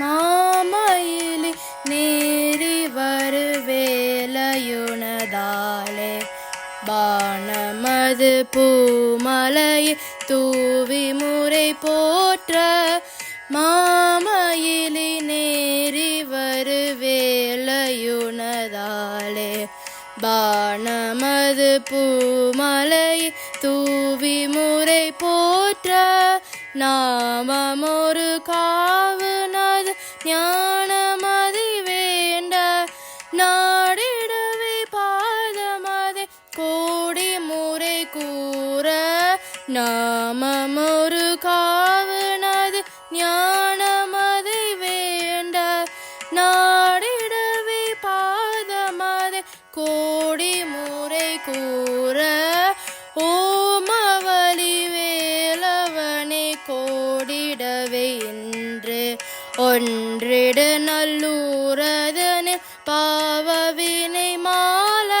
மாமயிலி நேரி வருவேலையுனதாலே பானமது பூமலையை தூவி முறை போற்ற மாமயிலி நேரி வருவேலையுனதாலே பானமது பூமலை தூவி முறை போற்ற நாமமொரு காவுனது ஞானமதி வேண்ட நாடிடவே பாதமதி கோடி முறை கூற நாமமொரு காவனது ஞானமதி வேண்ட நாடிடவே பாதமதி கோடி முறை கூற ஒன்றிட நல்லூரதனு பாவவினை மால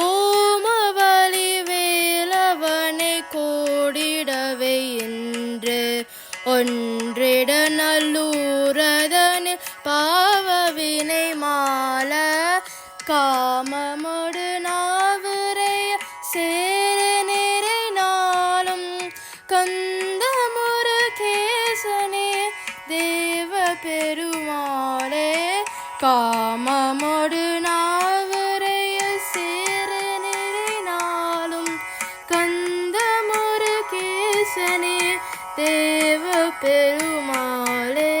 ஓமவலி வேலவனை கோடிடவே என்று ஒன்றிட நல்லூரதனு பாவவினை மால காமமுடு நாவுரைய சே பெருமாளே காமமொடு நாவரைய சேர நெறினாலும் கந்தமுரு கேசனே தேவ பெருமாளே.